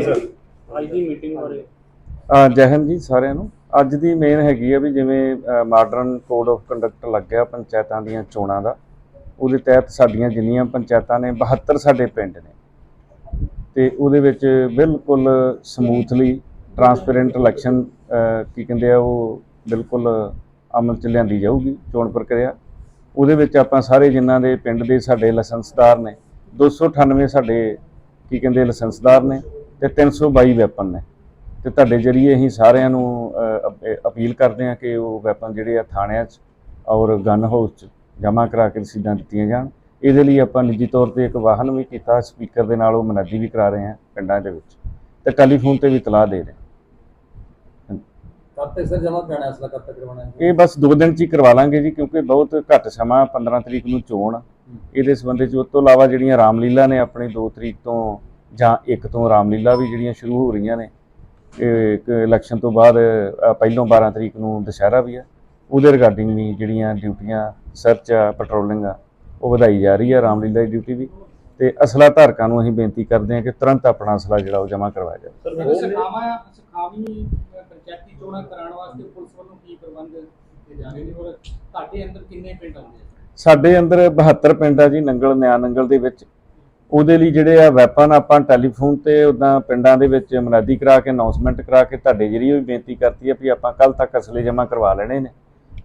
ਅੱਜ ਦੀ ਮੀਟਿੰਗ ਬਾਰੇ। ਅ, ਜੈ ਹਿੰਦ ਜੀ ਸਾਰਿਆਂ ਨੂੰ। ਅੱਜ ਦੀ ਮੇਨ ਹੈਗੀ ਆ ਵੀ ਜਿਵੇਂ ਮਾਡਰਨ ਕੋਡ ਆਫ ਕੰਡਕਟ ਲੱਗਿਆ ਪੰਚਾਇਤਾਂ ਦੀਆਂ ਚੋਣਾਂ ਦਾ। ਉਹਦੇ ਤਹਿਤ ਸਾਡੀਆਂ ਜਿੰਨੀਆਂ ਪੰਚਾਇਤਾਂ ਨੇ 72 ਸਾਡੇ ਪਿੰਡ ਨੇ। ਤੇ ਉਹਦੇ ਵਿੱਚ ਬਿਲਕੁਲ ਸਮੂਥਲੀ ਟਰਾਂਸਪੇਰੈਂਟ ਇਲੈਕਸ਼ਨ ਕੀ ਕਹਿੰਦੇ ਆ ਉਹ ਬਿਲਕੁਲ ਅਮਲ ਚ ਲਿਆਂਦੀ ਜਾਊਗੀ ਚੋਣ ਪ੍ਰਕਿਰਿਆ। ਉਹਦੇ ਵਿੱਚ ਆਪਾਂ ਸਾਰੇ ਜਿਨ੍ਹਾਂ ਦੇ ਪਿੰਡ ਦੇ ਸਾਡੇ ਲਾਇਸੈਂਸਦਾਰ ਨੇ 298 ਸਾਡੇ ਕੀ ਕਹਿੰਦੇ ਲਾਇਸੈਂਸਦਾਰ ਨੇ। ਤੇ 322 ਵੈਪਨ ਨੇ। ਤੇ ਤੁਹਾਡੇ ਜਰੀਏ ਅਸੀਂ ਸਾਰਿਆਂ ਨੂੰ ਅਪੀਲ ਕਰਦੇ ਹਾਂ ਕਿ ਉਹ ਵੈਪਨ ਜਿਹੜੇ ਆ ਥਾਣਿਆਂ 'ਚ ਔਰ ਗਨ ਹਾਊਸ 'ਚ ਜਮ੍ਹਾਂ ਕਰਾ ਕੇ ਰਸੀਦਾਂ ਦਿੱਤੀਆਂ ਜਾਣ। ਇਹਦੇ ਲਈ ਆਪਾਂ ਨਿੱਜੀ ਤੌਰ ਤੇ ਇੱਕ ਵਾਹਨ ਵੀ ਕੀਤਾ ਸਪੀਕਰ ਦੇ ਨਾਲ ਉਹ ਮਨੱਦੀ ਵੀ ਕਰਾ ਰਹੇ ਹਾਂ ਪਿੰਡਾਂ ਦੇ ਵਿੱਚ। ਤੇ ਟੈਲੀਫੋਨ ਤੇ ਵੀ ਇਤਲਾਹ ਦੇ ਰਹੇ ਹਾਂ। ਕਦ ਤੱਕ ਸਰ ਜਮਾ ਕਰਾਣਾ ਅਸਲਾ ਕਦ ਤੱਕ ਕਰਵਾਉਣਾ ਹੈ? ਇਹ ਬਸ ਦੋ ਦਿਨ 'ਚ ਹੀ ਕਰਵਾ ਲਾਂਗੇ ਜੀ ਕਿਉਂਕਿ ਬਹੁਤ ਘੱਟ ਸਮਾਂ 15 ਤਰੀਕ ਨੂੰ ਚੋਣ। ਇਹਦੇ ਸੰਬੰਧੀ 'ਚ ਉਸ ਤੋਂ ਇਲਾਵਾ ਜਿਹੜੀਆਂ ਰਾਮਲੀਲਾ ਨੇ ਆਪਣੀ 2 ਤਰੀਕ ਤੋਂ ਜਾਂ 1 ਤੋਂ ਰਾਮਲੀਲਾ ਵੀ ਜਿਹੜੀਆਂ ਸ਼ੁਰੂ ਹੋ ਰਹੀਆਂ ਨੇ ਇੱਕ ਇਲੈਕਸ਼ਨ ਤੋਂ ਬਾਅਦ ਪਹਿਲੋਂ 12 ਤਰੀਕ ਨੂੰ ਦੁਸ਼ਹਿਰਾ ਵੀ ਆ ਉਹਦੇ ਰਿਗਾਰਡਿੰਗ ਵੀ ਜਿਹੜੀਆਂ ਡਿਊਟੀਆਂ ਸਰਚ ਆ ਪੈਟਰੋਲਿੰਗ ਆ ਉਹ ਵਧਾਈ ਜਾ ਰਹੀ ਆ ਰਾਮਲੀਲਾ ਦੀ ਡਿਊਟੀ ਵੀ। ਤੇ ਅਸਲਾ ਧਾਰਕਾਂ ਨੂੰ ਅਸੀਂ ਬੇਨਤੀ ਕਰਦੇ ਹਾਂ ਕਿ ਤੁਰੰਤ ਆਪਣਾ ਅਸਲਾ ਜਿਹੜਾ ਉਹ ਜਮ੍ਹਾਂ ਕਰਵਾਇਆ ਜਾਵੇ। ਸਰ ਸਖਾਵਾ ਸਖਾਵੀ ਪੰਚਾਇਤੀ ਚੋਣਾਂ ਕਰਾਉਣ ਵਾਸਤੇ ਪੁਲਿਸ ਵੱਲੋਂ ਕੀ ਪ੍ਰਬੰਧ ਕੀਤੇ ਜਾ ਰਹੇ ਨੇ ਔਰ ਤੁਹਾਡੇ ਅੰਦਰ ਕਿੰਨੇ ਪਿੰਡ ਆਉਂਦੇ ਸਾਡੇ ਅੰਦਰ 72 ਪਿੰਡ ਆ ਜੀ ਨੰਗਲ ਨਿਆ ਨੰਗਲ ਦੇ ਵਿੱਚ। ਉਹਦੇ ਲਈ ਜਿਹੜੇ ਆ ਵੈਪਨ ਆਪਾਂ ਟੈਲੀਫੋਨ ਤੇ ਉਦਾਂ ਪਿੰਡਾਂ ਦੇ ਵਿੱਚ ਮਨਾਦੀ ਕਰਾ ਕੇ ਅਨਾਉਂਸਮੈਂਟ ਕਰਾ ਕੇ ਤੁਹਾਡੇ ਜਰੀਏ ਵੀ ਬੇਨਤੀ ਕਰਤੀ ਹੈ ਵੀ ਆਪਾਂ ਕੱਲ ਤੱਕ ਅਸਲੇ ਜਮ੍ਹਾਂ ਕਰਵਾ ਲੈਣੇ ਨੇ।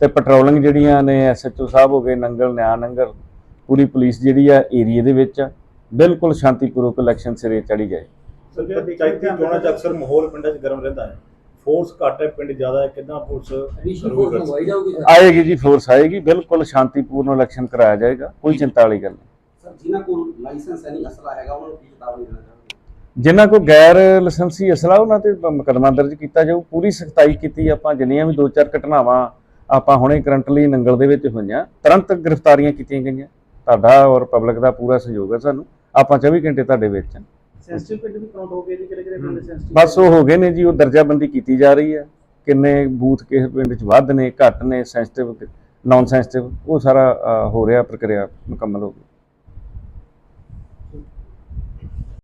ਤੇ ਪੈਟਰੋਲਿੰਗ ਜਿਹੜੀਆਂ ਨੇ ਐਸਐਚਓ ਸਾਹਿਬ ਹੋ ਗਏ ਨੰਗਲ ਨਿਆ ਨੰਗਲ ਪੂਰੀ ਪੁਲਿਸ ਜਿਹੜੀ ਆ ਏਰੀਏ ਦੇ ਵਿੱਚ ਆ ਬਿਲਕੁਲ ਸ਼ਾਂਤੀਪੂਰਵਕ ਇਲੈਕਸ਼ਨ ਸਿਰੇ ਚੜੀ ਜਾਏ। ਸਰ ਪੰਚਾਇਤੀ ਚੋਣਾਂ 'ਚ ਅਕਸਰ ਮਾਹੌਲ ਪਿੰਡਾਂ 'ਚ ਗਰਮ ਰਹਿੰਦਾ ਹੈ। ਫੋਰਸ ਘੱਟ ਹੈ ਪਿੰਡ ਜ਼ਿਆਦਾ ਹੈ ਕਿੰਨਾ ਫੋਰਸ ਆਏਗੀ ਜੀ ਫੋਰਸ ਆਏਗੀ ਬਿਲਕੁਲ ਸ਼ਾਂਤੀਪੂਰਨ ਇਲੈਕਸ਼ਨ ਕਰਾਇਆ ਜਾਏਗਾ ਕੋਈ ਚਿੰਤਾ ਵਾਲੀ ਗੱਲ ਨਹੀਂ। ਜਿਨ੍ਹਾਂ ਕੋਲ ਲਾਇਸੈਂਸ ਹੈ ਨਹੀਂ ਅਸਲਾ ਹੈਗਾ ਉਹਨਾਂ ਨੂੰ ਕੀ ਚੇਤਾਵਨੀ ਦੇਣਾ ਚਾਹੋਗੇ ਜਿਨ੍ਹਾਂ ਕੋ ਗੈਰ ਲਾਇਸੈਂਸੀ ਅਸਲਾ ਉਹਨਾਂ ਤੇ ਮੁਕੱਦਮਾ ਦਰਜ ਕੀਤਾ ਜਾਊ ਪੂਰੀ ਸਖਤਾਈ ਕੀਤੀ ਆਪਾਂ ਜਿੰਨੀਆਂ ਵੀ ਦੋ ਚਾਰ ਘਟਨਾਵਾਂ ਆਪਾਂ ਹੁਣੇ ਕਰੰਟਲੀ ਨੰਗਲ ਦੇ ਵਿੱਚ ਹੋਈਆਂ ਤੁਰੰਤ ਗ੍ਰਿਫਤਾਰੀਆਂ ਕੀਤੀਆਂ ਗਈਆਂ। ਤੁਹਾਡਾ ਔਰ ਪਬਲਿਕ ਦਾ ਪੂਰਾ ਸਹਿਯੋਗ ਹੈ ਸਾਨੂੰ ਆਪਾਂ 24 ਘੰਟੇ ਤੁਹਾਡੇ ਵਿੱਚ ਹਾਂ। ਸੈਂਸਿਟਿਵ ਪਿੰਡ ਵੀ ਕਾਊਂਟ ਹੋ ਗਏ ਜੀ ਕਿਹੜੇ ਕਿਹੜੇ ਪਿੰਡ ਸੈਂਸਿਟਿਵ ਬਸ ਉਹ ਹੋ ਗਏ ਨੇ ਜੀ ਉਹ ਦਰਜਾਬੰਦੀ ਕੀਤੀ ਜਾ ਰਹੀ ਹੈ। ਕਿੰਨੇ ਬੂਥ ਕਿਸ ਪਿੰਡ 'ਚ ਵੱਧ ਨੇ ਘੱਟ ਨੇ ਸੈਂਸਿਟਿਵ ਨਾਨ ਸੈਂਸਿਟਿਵ ਉਹ ਸਾਰਾ ਹੋ ਰਿਹਾ ਪ੍ਰਕਿਰਿਆ ਮੁਕੰਮਲ ਹੋ ਗਈ।